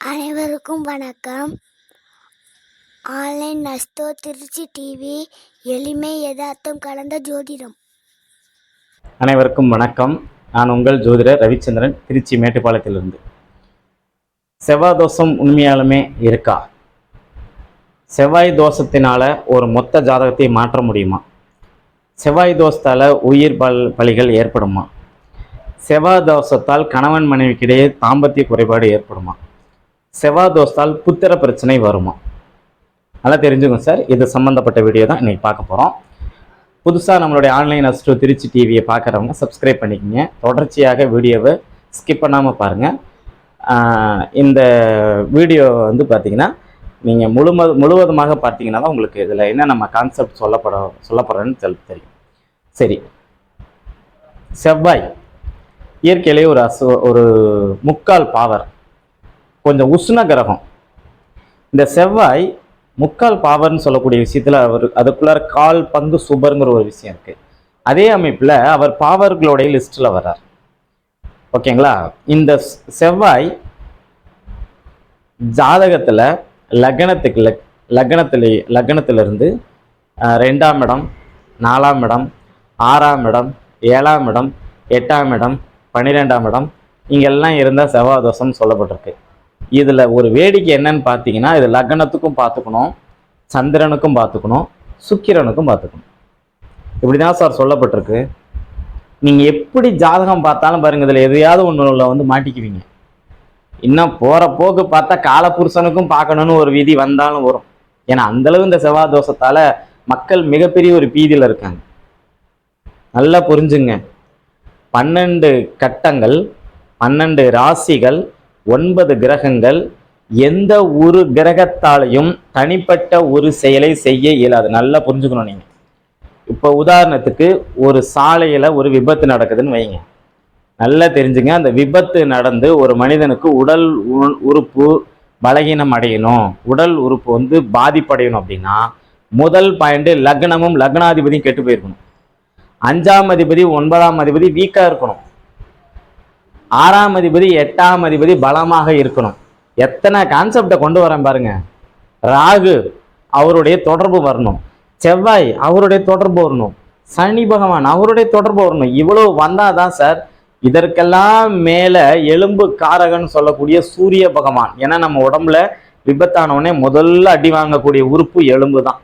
அனைவருக்கும் வணக்கம். Online நஸ்தோ Trichy TV எளிமை யதார்த்தம் கலந்த ஜோதிடம். அனைவருக்கும் வணக்கம். நான் உங்கள் ஜோதிடர் ரவிச்சந்திரன் திருச்சி மேட்டுப்பாளையத்திலிருந்து. செவ்வாய் தோஷம் உண்மையாலுமே இருக்கா? செவ்வாய் தோஷத்தினால ஒரு மொத்த ஜாதகத்தை மாற்ற முடியுமா? செவ்வாய் தோஷத்தால் உயிர் பல் பலிகள் ஏற்படுமா? செவ்வாய் தோஷத்தால் கணவன் மனைவிக்கிடையே தாம்பத்திய குறைபாடு ஏற்படுமா? செவ்வாய் தோஸ்தால் புத்திர பிரச்சனை வருமா? நல்லா தெரிஞ்சுக்கோங்க சார். இது சம்மந்தப்பட்ட வீடியோ தான் இன்றைக்கி பார்க்க போகிறோம் புதுசாக நம்மளுடைய ஆன்லைன் அஸ்ட்ரோ திருச்சி டிவியை பார்க்குறவங்க சப்ஸ்கிரைப் பண்ணிக்கங்க. தொடர்ச்சியாக வீடியோவை ஸ்கிப் பண்ணாமல் பாருங்கள் இந்த வீடியோ வந்து பார்த்திங்கன்னா நீங்கள் முழுமது முழுவதுமாக பார்த்தீங்கன்னா தான் உங்களுக்கு இதில் என்ன நம்ம கான்செப்ட் சொல்லப்பட சொல்லப்படுறேன்னு தெரி- தெரியும். சரி. செவ்வாய். இயற்கையிலேயே ஒரு அசு ஒரு முக்கால் பாவர் கொஞ்சம் உஷ்ண கிரகம். இந்த செவ்வாய் முக்கால் பாவர்னு சொல்லக்கூடிய விஷயத்தில் அவர் அதுக்குள்ளார கால் பங்கு சுபருங்கிற ஒரு விஷயம் இருக்குது அதே அமைப்பில் அவர் பாவர்களுடைய லிஸ்ட்டில் வர்றார். ஓகேங்களா? இந்த செவ்வாய் ஜாதகத்தில் லக்னத்துக்கு லக் லக்னத்தில் லக்னத்திலிருந்து ரெண்டாம் இடம் நாலாம் இடம் ஆறாம் இடம் ஏழாம் இடம் எட்டாம் இடம் பன்னிரெண்டாம் இடம் இங்கெல்லாம் இருந்தால் செவ்வாய் தோஷம்னு சொல்லப்பட்டிருக்கு. இதில் ஒரு வேடிக்கை என்னன்னு பார்த்தீங்கன்னா இது லக்னத்துக்கும் பார்த்துக்கணும் சந்திரனுக்கும் பார்த்துக்கணும் சுக்கிரனுக்கும் பார்த்துக்கணும். இப்படி தான் சார் சொல்லப்பட்டிருக்கு. நீங்கள் எப்படி ஜாதகம் பார்த்தாலும் பாருங்கள் இதில் எதையாவது ஒன்றுல வந்து மாட்டிக்குவீங்க. இன்னும் போகிற போக்கு பார்த்தா காலபுருஷனுக்கும் பார்க்கணும்னு ஒரு விதி வந்தாலும் வரும். ஏன்னா அந்தளவு இந்த செவ்வாய் தோஷத்தால் மக்கள் மிகப்பெரிய ஒரு பீதியில் இருக்காங்க. நல்லா புரிஞ்சுங்க. பன்னெண்டு கட்டங்கள் பன்னெண்டு ராசிகள் ஒன்பது கிரகங்கள் எந்த ஒரு கிரகத்தாலையும் தனிப்பட்ட ஒரு செயலை செய்ய இயலாது. நல்லா புரிஞ்சுக்கணும் நீங்கள் இப்போ உதாரணத்துக்கு ஒரு சாலையில் ஒரு விபத்து நடக்குதுன்னு வைங்க. நல்லா தெரிஞ்சுங்க அந்த விபத்து நடந்து ஒரு மனிதனுக்கு உடல் உறுப்பு பலகீனம் அடையணும். உடல் உறுப்பு வந்து பாதிப்படையணும் அப்படின்னா முதல் பாயிண்ட் லக்னமும் லக்னாதிபதியும் கெட்டு போயிருக்கணும். அஞ்சாம் அதிபதி ஒன்பதாம் அதிபதி வீக்காக இருக்கணும். ஆறாம் அதிபதி எட்டாம் அதிபதி பலமாக இருக்கணும். எத்தனை கான்செப்டை கொண்டு வரேன் பாருங்க. ராகு அவருடைய தொடர்பு வரணும். செவ்வாய் அவருடைய தொடர்பு வரணும். சனி பகவான் அவருடைய தொடர்பு வரணும். இவ்வளவு வந்தாதான் சார் இதற்கெல்லாம் மேல எலும்பு காரகன் சொல்லக்கூடிய சூரிய பகவான். ஏன்னா நம்ம உடம்புல விபத்தானவனே முதல்ல அடி வாங்கக்கூடிய உறுப்பு எலும்பு தான்.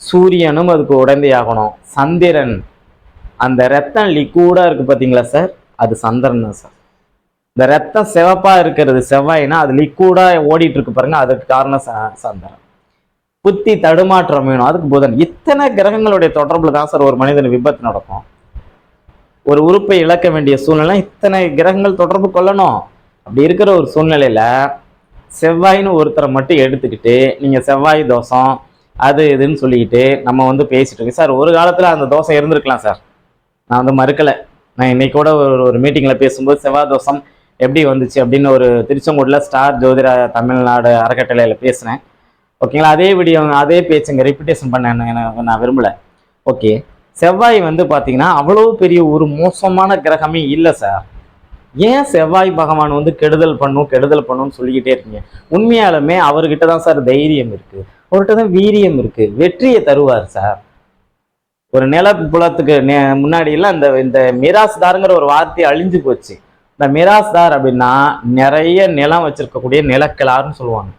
சூரியனும் அதுக்கு உடந்தையாகணும் சந்திரன் அந்த ரத்தம் லிக்விடா இருக்கு பாத்தீங்களா சார்? அது சந்திரன் தான் சார். இந்த ரத்தம் சிவப்பா இருக்கிறது செவ்வாய்னா அது லிக்விடா ஓடிட்டு இருக்கு பாருங்க. அதுக்கு காரணம் ச- சந்திரன். புத்தி தடுமாற்றம் வேணும். அதுக்கு புதன். இத்தனை கிரகங்களுடைய தொடர்புல தான் சார் ஒரு மனிதன் விபத்து நடக்கும். ஒரு உறுப்பை இழக்க வேண்டிய சூழ்நிலை இத்தனை கிரகங்கள் தொடர்பு கொள்ளணும். அப்படி இருக்கிற ஒரு சூழ்நிலையில செவ்வாயின்னு ஒருத்தரை மட்டும் எடுத்துக்கிட்டு நீங்க செவ்வாய் தோஷம் அது இதுன்னு சொல்லிக்கிட்டு நம்ம வந்து பேசிட்டு இருக்கோம். சார் ஒரு காலத்துல அந்த தோஷம் இருந்திருக்கலாம் சார். நான் வந்து மறுக்கலை. நான் இன்னைக்கு கூட ஒரு ஒரு மீட்டிங்கில் பேசும்போது செவ்வாய் தோஷம் எப்படி வந்துச்சு அப்படின்னு ஒரு திருச்செங்கோட்டில் ஸ்டார் ஜோதிட தமிழ்நாடு அறக்கட்டளையில் பேசினேன் ஓகேங்களா? அதே வீடியோ அதே பேச்சுங்க ரிப்பீட்டேஷன் பண்ண எனக்கு நான் விரும்பலை. ஓகே. செவ்வாய் வந்து பார்த்தீங்கன்னா அவ்வளோ பெரிய ஒரு மோசமான கிரகமே இல்லை சார். ஏன் செவ்வாய் பகவான் வந்து கெடுதல் பண்ணும் கெடுதல் பண்ணும்னு சொல்லிக்கிட்டே இருக்கீங்க? உண்மையாலுமே அவர்கிட்ட தான் சார் தைரியம் இருக்குது அவர்கிட்ட தான் வீரியம் இருக்குது வெற்றியை தருவார் சார். ஒரு நிலப்புலத்துக்கு நே- முன்னாடியெல்லாம் இந்த இந்த மிராஸ்தாருங்கிற ஒரு வார்த்தை அழிஞ்சு போச்சு. இந்த மிராஸ்தார் அப்படின்னா நிறைய நிலம் வச்சிருக்கக்கூடிய நிலக்கிழார்னு சொல்லுவாங்க.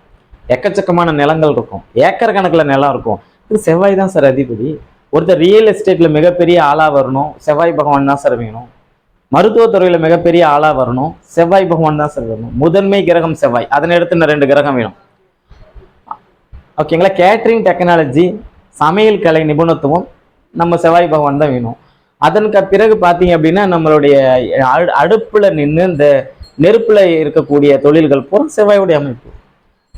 எக்கச்சக்கமான நிலங்கள் இருக்கும். ஏக்கர் கணக்கில் நிலம் இருக்கும். இது செவ்வாய் தான் சார் அதிபதி. ஒருத்தர் ரியல் எஸ்டேட்ல மிகப்பெரிய ஆளாக வரணும் செவ்வாய் பகவான் தான் சார் வேணும். மருத்துவத்துறையில் மிகப்பெரிய ஆளாக வரணும் செவ்வாய் பகவான் தான் சார் வேணும். முதன்மை கிரகம் செவ்வாய். அதனை எடுத்து இன்னும் ரெண்டு கிரகம் வேணும். ஓகேங்களா? கேட்ரிங் டெக்னாலஜி சமையல் கலை நிபுணத்துவம் நம்ம செவ்வாய் பகவான் தான் வேணும். அதனுக்கு பிறகு பார்த்தீங்க அப்படின்னா நம்மளுடைய அடு- அடுப்புல நின்று இந்த நெருப்புல இருக்கக்கூடிய தொழில்கள் பூரா செவ்வாயுடைய அமைப்பு.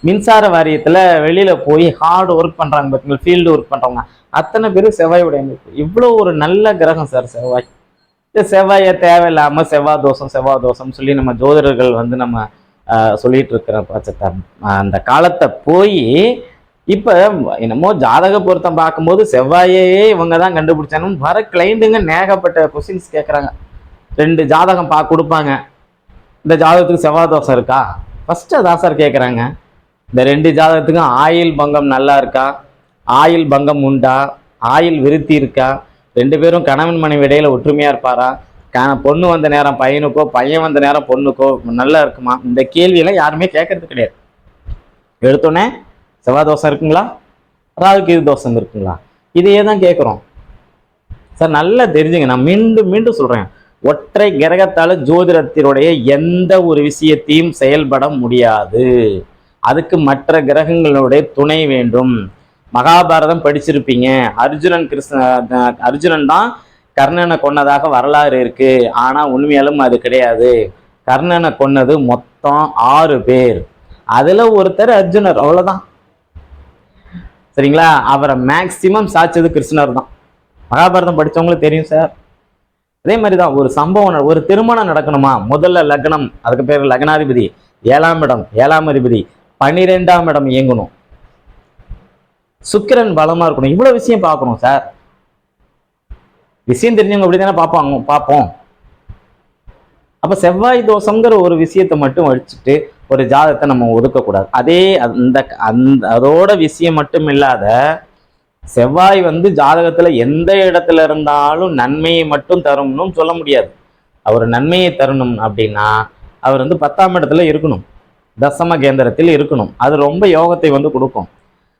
மின்சார வாரியத்துல வெளியில போய் ஹார்டு ஒர்க் பண்றாங்க பார்த்தீங்களா ஃபீல்டு ஒர்க் பண்றவங்க. அத்தனை பேரும் செவ்வாயுடைய அமைப்பு. இவ்வளோ ஒரு நல்ல கிரகம் சார் செவ்வாய். இந்த செவ்வாயை தேவையில்லாம செவ்வாய் தோஷம் செவ்வாய் தோஷம் சொல்லி நம்ம ஜோதிடர்கள் வந்து நம்ம சொல்லிட்டு இருக்கிற பட்சத்தை அந்த காலத்தை போய் இப்ப என்னமோ ஜாதக பொருத்தம் பார்க்கும்போது செவ்வாயே இவங்க தான் கண்டுபிடிச்சானும் வர கிளைண்ட்டுங்க நேகப்பட்ட கொஸ்டின்ஸ் கேட்குறாங்க ரெண்டு ஜாதகம் பா கொடுப்பாங்க. இந்த ஜாதகத்துக்கு செவ்வாய் தோசை இருக்கா? ஃபர்ஸ்ட் அதான் சார் கேட்குறாங்க இந்த ரெண்டு ஜாதகத்துக்கும் ஆயில் பங்கம் நல்லா இருக்கா? ஆயில் பங்கம் உண்டா? ஆயில் விருத்தி இருக்கா? ரெண்டு பேரும் கணவன் மனைவி இடையில ஒற்றுமையா இருப்பாரா? க பொண்ணு வந்த நேரம் பையனுக்கோ பையன் வந்த நேரம் பொண்ணுக்கோ நல்லா இருக்குமா? இந்த கேள்வியெல்லாம் யாருமே கேட்கறது கிடையாது. எடுத்தோடனே செவ்வாய் தோஷம் இருக்குங்களா? ராகுக்கு இது இருக்குங்களா? இதையே தான் கேட்குறோம் சார் நல்லா தெரிஞ்சுங்க. நான் மீண்டும் மீண்டும் சொல்கிறேன் ஒற்றை கிரகத்தால் ஜோதிடத்தினுடைய எந்த ஒரு விஷயத்தையும் செயல்பட முடியாது. அதுக்கு மற்ற கிரகங்களுடைய துணை வேண்டும். மகாபாரதம் படிச்சிருப்பீங்க. அர்ஜுனன் கிருஷ்ண அர்ஜுனன் தான் கர்ணனை கொன்னதாக வரலாறு இருக்கு. ஆனால் உண்மையாலும் அது கிடையாது. கர்ணனை கொன்னது மொத்தம் ஆறு பேர். அதில் ஒருத்தர் அர்ஜுனர். அவ்வளோதான் சரிங்களா? அவரை மேக்சிமம் சாச்சது கிருஷ்ணர் தான். மகாபாரதம் படிச்சவங்களுக்கு தெரியும் சார் அதே மாதிரி தான் ஒரு சம்பவம் நட- ஒரு திருமணம் நடக்கணுமா? முதல்ல லக்னம் அதுக்கு பேர் லக்னாதிபதி. ஏழாம் இடம் ஏழாம் அதிபதி. பன்னிரெண்டாம் இடம் இயங்கணும். சுக்கிரன் பலமா இருக்கணும். இவ்வளோ விஷயம் பார்க்கணும் சார் விஷயம் தெரிஞ்சவங்க அப்படி தானே பார்ப்பாங்க பார்ப்போம். அப்போ செவ்வாய் தோஷங்கிற ஒரு விஷயத்தை மட்டும் வச்சுட்டு ஒரு ஜாதகத்தை நம்ம ஒதுக்கக்கூடாது. அதே அந்த அந்த அதோட விஷயம் மட்டும் இல்லாத செவ்வாய் வந்து ஜாதகத்தில் எந்த இடத்துல இருந்தாலும் நன்மையை மட்டும் தரும்னு சொல்ல முடியாது. அவர் நன்மையை தரணும் அப்படின்னா அவர் வந்து பத்தாம் இடத்துல இருக்கணும். தசம கேந்திரத்தில் இருக்கணும். அது ரொம்ப யோகத்தை வந்து கொடுக்கும்.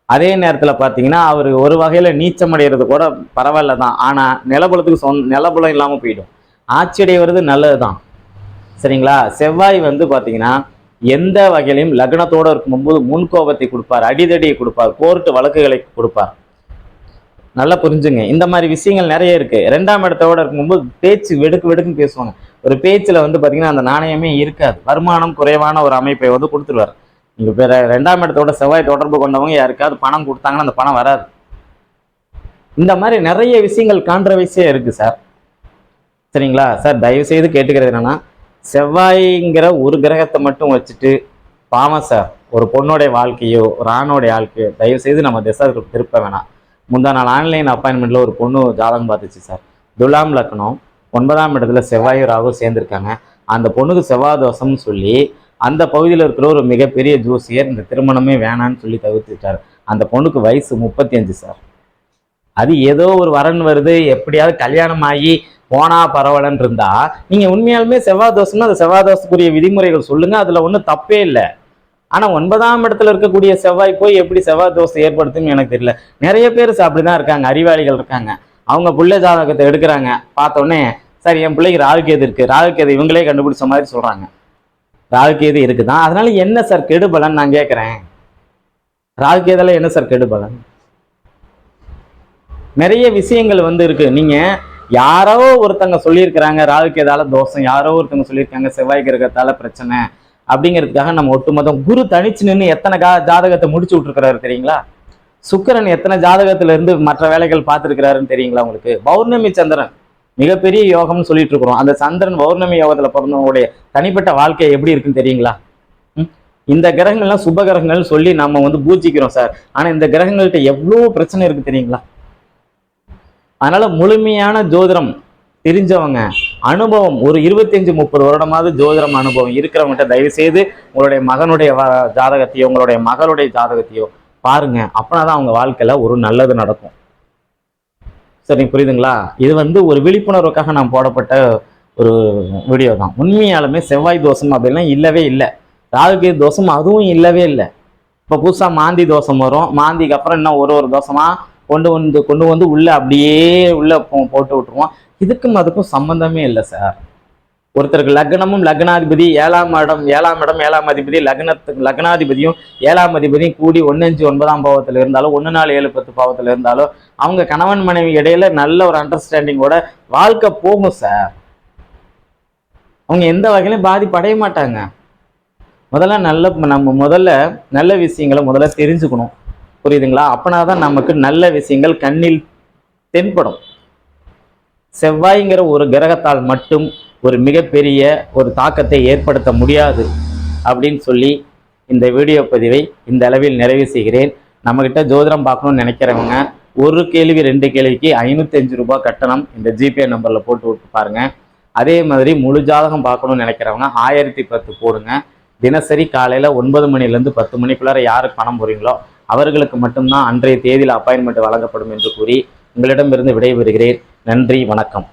அதே நேரத்தில் பார்த்தீங்கன்னா அவர் ஒரு வகையில் நீச்சமடைகிறது கூட பரவாயில்ல தான். ஆனால் நிலபலத்துக்கு சொன் நிலபலம் இல்லாமல் போயிடும். ஆட்சி அடைவது நல்லது தான் சரிங்களா? செவ்வாய் வந்து பார்த்தீங்கன்னா எந்த வகையிலையும் லக்னத்தோடு இருக்கும்போது முன்கோபத்தை கொடுப்பார் அடிதடியை கொடுப்பார் கோர்ட்டு வழக்குகளை கொடுப்பார். நல்லா புரிஞ்சுங்க. இந்த மாதிரி விஷயங்கள் நிறைய இருக்கு. ரெண்டாம் இடத்தோட இருக்கும்போது பேச்சு வெடுக்கு வெடுக்குன்னு பேசுவாங்க. ஒரு பேச்சில் வந்து பார்த்தீங்கன்னா அந்த நாணயமே இருக்காது. வருமானம் குறைவான ஒரு அமைப்பை வந்து கொடுத்துருவார். நீங்க வேற ரெண்டாம் இடத்தோட செவ்வாய் தொடர்பு கொண்டவங்க யாருக்காவது பணம் கொடுத்தாங்கன்னா அந்த பணம் வராது. இந்த மாதிரி நிறைய விஷயங்கள் கான்ட்ரவர்சியா இருக்குது சார் சரிங்களா? சார் தயவு செய்து கேட்டுக்கிறது என்னன்னா செவ்வாய்ங்கிற ஒரு கிரகத்தை மட்டும் வச்சுட்டு பாவம் சார். ஒரு பொண்ணோடைய வாழ்க்கையோ ஒரு ஆணோடைய வாழ்க்கையோ தயவு செய்து நம்ம திசை திருப்ப வேணாம். முந்தா நாள் ஆன்லைன் அப்பாயின்மெண்ட்டில் ஒரு பொண்ணு ஜாதகம் பார்த்துச்சு சார். துலாம் லக்னம் ஒன்பதாம் இடத்துல செவ்வாயும் ராகும் சேர்ந்துருக்காங்க. அந்த பொண்ணுக்கு செவ்வாய் தோஷம்னு சொல்லி அந்த பகுதியில் இருக்கிற ஒரு மிகப்பெரிய ஜோசியர் இந்த திருமணமே வேணான்னு சொல்லி தவிர்த்துட்டார். அந்த பொண்ணுக்கு வயசு முப்பத்தி அஞ்சு சார். அது ஏதோ ஒரு வரன் வருது எப்படியாவது கல்யாணம் ஆகி போனா பரவலன்னு இருந்தா நீங்க உண்மையாலுமே செவ்வாய் தோஷம்னா அந்த செவ்வாய் தோஷத்துக்குரிய விதிமுறைகள் சொல்லுங்க அதுல ஒன்றும் தப்பே இல்லை. ஆனா ஒன்பதாம் இடத்துல இருக்கக்கூடிய செவ்வாய் போய் எப்படி செவ்வாய் தோஷம் ஏற்படுத்துன்னு எனக்கு தெரியல. நிறைய பேர் அப்படிதான் இருக்காங்க அறிவாளிகள் இருக்காங்க. அவங்க புள்ள ஜாதகத்தை எடுக்கிறாங்க பார்த்தோன்னே சரி என் பிள்ளைக்கு ராகுகேது இருக்கு. ராகுகேது இவங்களே கண்டுபிடிச்ச மாதிரி சொல்றாங்க. ராகுகேது இருக்குதான். அதனால என்ன சார் கெடுபலன் நான் கேட்குறேன் ராகுகேதுல என்ன சார் கெடுபலன்? நிறைய விஷயங்கள் வந்து இருக்கு. நீங்க யாரோ ஒருத்தங்க சொல்லியிருக்கிறாங்க ராகுக்கேதால தோஷம் யாரோ ஒருத்தங்க சொல்லியிருக்காங்க செவ்வாய் கிரகத்தால பிரச்சனை அப்படிங்கிறதுக்காக நம்ம ஒட்டுமொத்தம் குரு தனிச்சு நின்று எத்தனை கா ஜாதகத்தை முடிச்சு விட்டுருக்கிறாரு தெரியுங்களா? சுக்கிரன் எத்தனை ஜாதகத்துல இருந்து மற்ற வேலைகள் பார்த்துருக்கிறாருன்னு தெரியுங்களா உங்களுக்கு? பௌர்ணமி சந்திரன். மிகப்பெரிய யோகம்னு சொல்லிட்டு இருக்கிறோம். அந்த சந்திரன் பௌர்ணமி யோகத்துல பிறந்தவங்களுடைய தனிப்பட்ட வாழ்க்கை எப்படி இருக்குன்னு தெரியுங்களா? ம்? இந்த கிரகங்கள்லாம் சுப கிரகங்கள் சொல்லி நம்ம வந்து பூஜிக்கிறோம் சார். ஆனா இந்த கிரகங்கள்கிட்ட எவ்வளோ பிரச்சனை இருக்கு தெரியுங்களா? அதனால முழுமையான ஜோதிடம் தெரிஞ்சவங்க அனுபவம் ஒரு இருபத்தஞ்சு முப்பது வருடமாவது ஜோதிடம் அனுபவம் இருக்கிறவங்ககிட்ட தயவு செய்து உங்களுடைய மகனுடைய வ- ஜாதகத்தையோ உங்களுடைய மகளுடைய ஜாதகத்தையோ பாருங்க. அப்பனாதான் அவங்க வாழ்க்கையில ஒரு நல்லது நடக்கும். சரி புரியுதுங்களா? இது வந்து ஒரு விழிப்புணர்வுக்காக நான் போடப்பட்ட ஒரு வீடியோ தான். உண்மையாலுமே செவ்வாய் தோஷம் அப்படின்லாம் இல்லவே இல்லை. ராகுகேது தோஷம் அதுவும் இல்லவே இல்லை. இப்போ புதுசாக மாந்தி தோஷம் வரும். மாந்திக்கு அப்புறம் இன்னும் ஒரு ஒரு தோஷமாக கொண்டு வந்து கொண்டு வந்து உள்ளே அப்படியே உள்ளே போ- போட்டு விட்டுருவோம். இதுக்கும் அதுக்கும் சம்மந்தமே இல்லை சார் ஒருத்தருக்கு லக்னமும் லக்னாதிபதி ஏழாம் இடம் ஏழாம் இடம் ஏழாம் அதிபதி லக்னத்துக்கு லக்னாதிபதியும் ஏழாம் அதிபதியும் கூடி ஒன்று அஞ்சு ஒன்பதாம் பாவத்தில் இருந்தாலும் ஒன்று நாலு ஏழு பத்து பாவத்தில் இருந்தாலும் அவங்க கணவன் மனைவி இடையில நல்ல ஒரு அண்டர்ஸ்டாண்டிங்கோட வாழ்க்கை போகும் சார் அவங்க எந்த வகையிலும் பாதிப்படைய மாட்டாங்க. முதல்ல நல்ல நம்ம முதல்ல நல்ல விஷயங்களை முதல்ல தெரிஞ்சுக்கணும். புரியுதுங்களா? அப்பனா தான் நமக்கு நல்ல விஷயங்கள் கண்ணில் தென்படும். செவ்வாய்ங்கிற ஒரு கிரகத்தால் மட்டும் ஒரு மிகப்பெரிய ஒரு தாக்கத்தை ஏற்படுத்த முடியாது அப்படின்னு சொல்லி இந்த வீடியோ பதிவை இந்த அளவில் நிறைவு செய்கிறேன். நம்மக்கிட்ட ஜோதிடம் பார்க்கணும்னு நினைக்கிறவங்க ஒரு கேள்வி ரெண்டு கேள்விக்கு ஐநூத்தஞ்சு ரூபாய் கட்டணம் இந்த ஜிபே நம்பரில் போட்டு விட்டு பாருங்க. அதே மாதிரி முழு ஜாதகம் பார்க்கணும்னு நினைக்கிறவங்க ஆயிரத்தி பத்து போடுங்க. தினசரி காலையில் ஒன்பது மணிலேருந்து பத்து மணிக்குள்ளார யாருக்கு பணம் போறீங்களோ அவர்களுக்கு மட்டும்தான் அன்றைய தேதியில் அப்பாயின்மெண்ட் வழங்கப்படும் என்று கூறி உங்களிடமிருந்து விடைபெறுகிறேன். நன்றி வணக்கம்.